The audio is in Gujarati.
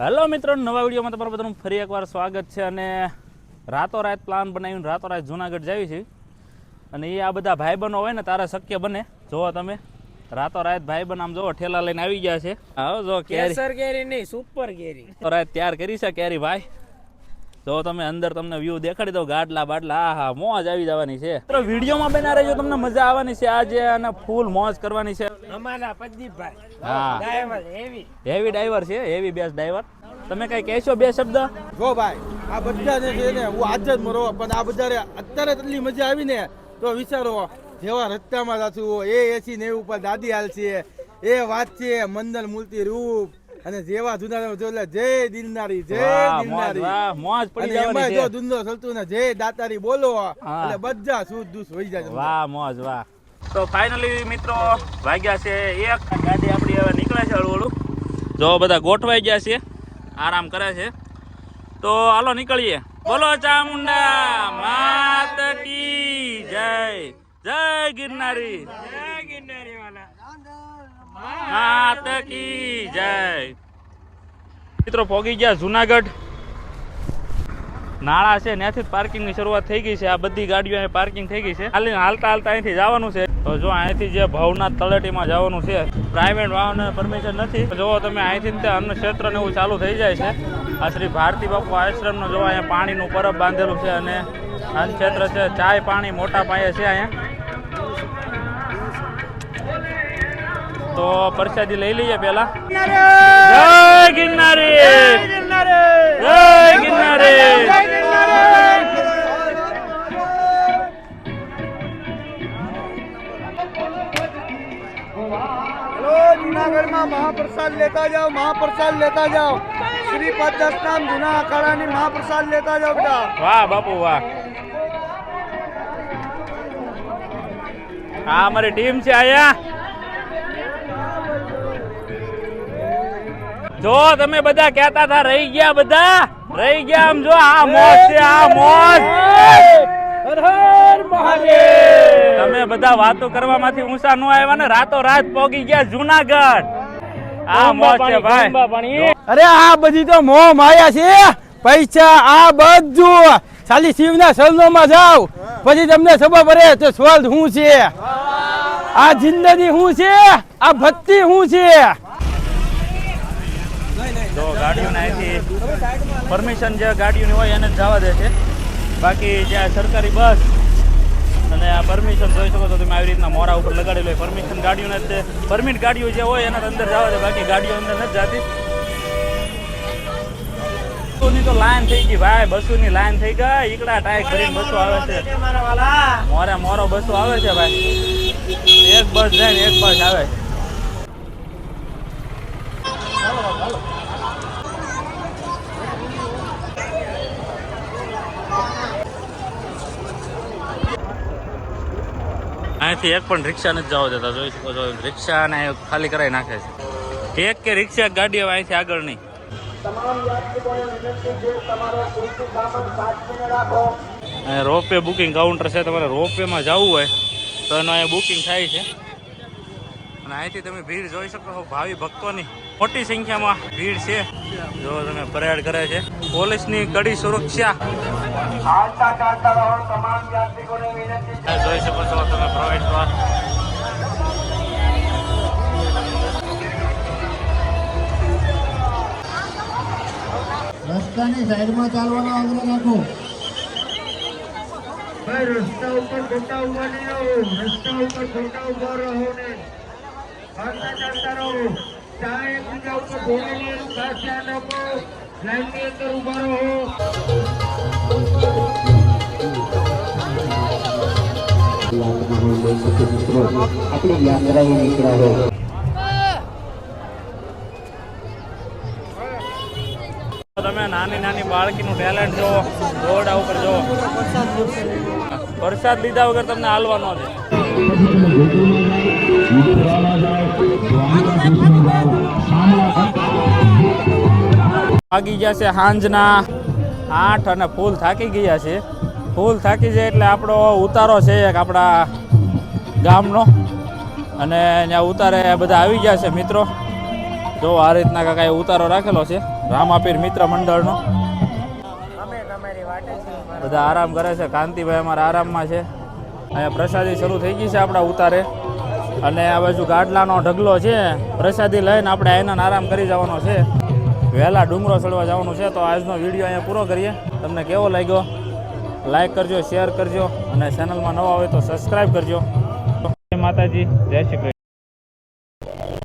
હેલો મિત્રો નવા વિડીયોમાં તમારું બધાનું ફરી એકવાર સ્વાગત છે અને રાતોરાત પ્લાન બનાવીને રાતોરાત જુનાગઢ જાવી છે. અને એ આ બધા ભાઈબંધો હોય ને તારે શક્ય બને. જોવો તમે રાતોરાત ભાઈબંધ આમ જોવો ઠેલા લઈને આવી ગયા છે. આવો જો કેરી. કેરી નહીં સુપર કેરી. રાત તૈયાર કરી છે કેરી ભાઈ. જો તમે અંદર તમને વ્યૂ દેખાડી દો ગાડલા બાટલા આ હા મોજ આવી જવાની છે. તો વિડીયોમાં બના રહેજો તમને મજા આવવાની છે. આજે અને ફૂલ મોજ કરવાની છે. અમારા પ્રદીપભાઈ. હા. ડ્રાઈવર હેવી હેવી ડ્રાઈવર છે હેવી બેસ્ટ ડ્રાઈવર તમે કઈ કહેશો બે શબ્દ? જો ભાઈ આ બધાને છે ને હું આજે જ મરો પણ આ બધા અત્યારે એટલી મજા આવી ને તો વિચારો જેવા રસ્તામાં જાશું એ એસી નેવું ઉપર દાદી હાલ છે એ વાત છે મંદલ મૂર્તિ રૂપ અને જેવા જુના જો એટલે જય દિલનારી જય દિલનારી. મોજ પડી એમાં જવાની જો છે. ધુંધો ચલતું ને જય દાતારી બોલો. એટલે બધા શુદ્ધ દુસ હોઈ જાય વાહ મોજ વાહ. તો ફાઇનલી મિત્રો વાગ્યા છે એક ગાડી આપણી હવે નીકળે છે હળવું હળવું જો બધા ગોઠવાઈ ગયા છે આરામ કરે છે. તો હાલો નીકળીએ. બોલો ચામુંડા માત કી જય. જય ગિરનારી. જય ગિરનારી વાલા. મિત્રો, પોગી ગયા જુનાગઢ. નાળા છે, ત્યાંથી પાર્કિંગ પાર્કિંગની શરૂઆત થઈ ગઈ છે. આ બધી ગાડીઓ અહીં પાર્કિંગ થઈ ગઈ છે. હાલી હાલતા હાલતા અહીંથી જવાનું છે. તો જો અહીંથી જે ભવનાથ તળેટીમાં જવાનું છે પ્રાઇવેટ વાહન પરમિશન નથી. જો તમે, અહીંથી ને અન્ન ક્ષેત્ર ને એવું ચાલુ થઈ જાય છે. આ શ્રી ભારતી બાપુ આશ્રમનો જો અહીંયા પાણીનું પરબ બાંધેલું છે અને અન્ન ક્ષેત્ર છે. ચાય પાણી મોટા પાયે છે અહીંયા. તો પ્રસાદી લઈ લઈએ પેલા જય ગિરનારી! જય ગિરનારી! જુનાગઢમાં મહાપ્રસાદ લેતા જાઓ મહાપ્રસાદ લેતા જાઓ. શ્રી પદ્ધત નામ જૂના અખાડાની મહાપ્રસાદ લેતા જાઓ બેટા વાહ બાપુ વાહ. આ અમારી ટીમ છે આયા જો તમે બધા કહેતા હતા રહી ગયા બધા? રહી ગયા આમ જો આ મોજ છે આ મોજ. તમે બધા વાતો કરવામાંથી ઊંચા નો આવ્યા ને રાતો રાત પોગી ગયા જુનાગઢ. આ મોજ છે ભાઈ. અરે આ બધી તો મોહ માયા છે. પૈસા આ બધું. ખાલી શિવના માં જાવ પછી તમને ખબર પડે તો સ્વર્ગ શું છે? આ જિંદગી શું છે? આ ભક્તિ શું છે? જો ગાડીઓને અહીંથી પરમિશન જે ગાડીઓની હોય એને જ જવા દે છે. બાકી જ્યાં સરકારી બસ અને આ પરમિશન જોઈ શકો છો તમે આવી રીતના મોરા ઉપર લગાડેલું હોય. પરમિશન ગાડીઓને જ પરમિટ ગાડીઓ જે હોય એના અંદર જવા દે. બાકી ગાડીઓ અંદર નથી જતી. બસોની તો લાઈન થઈ ગઈ ભાઈ બસોની લાઈન થઈ ગઈ. ઈકડા ટાઈક ભરીને બસો આવે છે. મોરે મોરો બસો આવે છે ભાઈ. એક બસ જાય ને એક બસ આવે. અહીંથી એક પણ રિક્ષા નથી જવા દેતા જોઈ શકો છો. રિક્ષા ને ખાલી કરાવી નાખે છે. એક કે રિક્ષા ગાડી હવે અહીંથી આગળ નહીં. રોપવે બુકિંગ કાઉન્ટર છે. તમારે રોપવેમાં જવું હોય તો એનું અહીંયા બુકિંગ થાય છે. અને અહીંથી તમે ભીડ જોઈ શકો છો ભાવિ ભક્તોની. મોટી સંખ્યામાં ભીડ છે. જો તમે પરેડ કરે છે. પોલીસની કડી સુરક્ષા. જોઈ શકો છો તમે પ્રવેશ દ્વાર રસ્તાની સાઈડમાં ચાલવાનો આગ્રહ રાખો. ભાઈ રસ્તા ઉપર ખોટા ઊભા નહીં રહો. રસ્તા ઉપર ખોટા ઊભા રહો ને. ચાલતા ચાલતા રહો. ચા એકબીજા ઉપર ઘોડેલી ખાસ ધ્યાન રાખો લાઈન અંદર ઊભા રહો. આપણી યાત્રાએ નીકળ્યા તમે નાની નાની બાળકીનું ટેલેન્ટ જોવો દોરડા ઉપર જોવો વરસાદ લીધા વગર તમને હાલવાનો છે વાગી ગયા છે સાંજના આઠ અને ફૂલ થાકી ગયા છે. ફૂલ થાકી જાય એટલે આપણો ઉતારો છે એક આપણા ગામનો. અને ત્યાં ઉતારે બધા આવી ગયા છે મિત્રો. જો આ રીતના કાંઈ ઉતારો રાખેલો છે. રામાપીર મિત્ર મંડળનો. બધા આરામ કરે છે. કાંતિભાઈ અમારા આરામમાં છે. અહીંયા પ્રસાદી શરૂ થઈ ગઈ છે આપણા ઉતારે. અને આ બાજુ ગાડલાનો ઢગલો છે. પ્રસાદી લઈને આપણે એના આરામ કરી જવાનો છે. વહેલા ડુંગરો ચડવા જવાનું છે, તો આજનો વીડિયો અહીંયા પૂરો કરીએ. તમને કેવો લાગ્યો? લાઈક કરજો શેર કરજો, અને ચેનલમાં નવા હોય તો સબસ્ક્રાઈબ કરજો. માતાજી, જય શ્રી કૃષ્ણ.